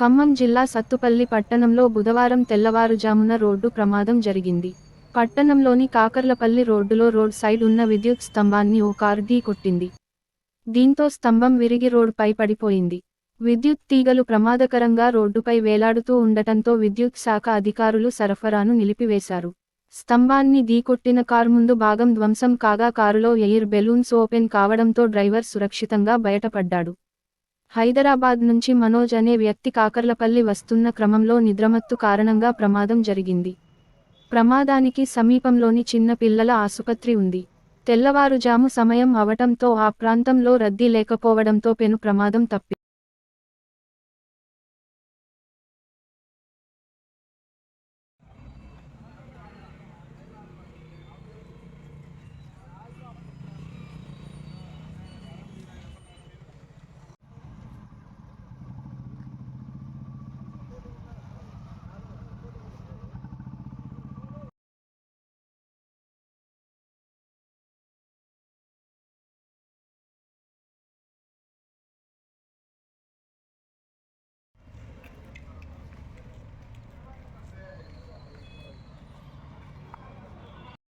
ఖమ్మం జిల్లా సత్తుపల్లి పట్టణంలో బుధవారం తెల్లవారుజామున రోడ్డు ప్రమాదం జరిగింది. పట్టణంలోని కాకర్లపల్లి రోడ్డులో రోడ్ సైడ్ ఉన్న విద్యుత్ స్తంభాన్ని ఓ కారు ఢీ కొట్టింది. దీంతో స్తంభం విరిగి రోడ్డుపై పడిపోయింది. విద్యుత్ తీగలు ప్రమాదకరంగా రోడ్డుపై వేలాడుతూ ఉండటంతో విద్యుత్ శాఖ అధికారులు సరఫరాను నిలిపివేశారు. స్తంభాన్ని ఢీకొట్టిన కారు ముందు భాగం ధ్వంసం కాగా కారులో ఎయిర్ బెలూన్స్ ఓపెన్ కావడంతో డ్రైవర్ సురక్షితంగా బయటపడ్డాడు. హైదరాబాద్ నుంచి మనోజ్ అనే వ్యక్తి కాకర్లపల్లి వస్తున్న క్రమంలో నిద్రమత్తు కారణంగా ప్రమాదం జరిగింది. ప్రమాదానికి సమీపంలోని చిన్న పిల్లల ఆసుపత్రి ఉంది. తెల్లవారుజాము సమయం అవటంతో ఆ ప్రాంతంలో రద్దీ లేకపోవడంతో పెను ప్రమాదం తప్పి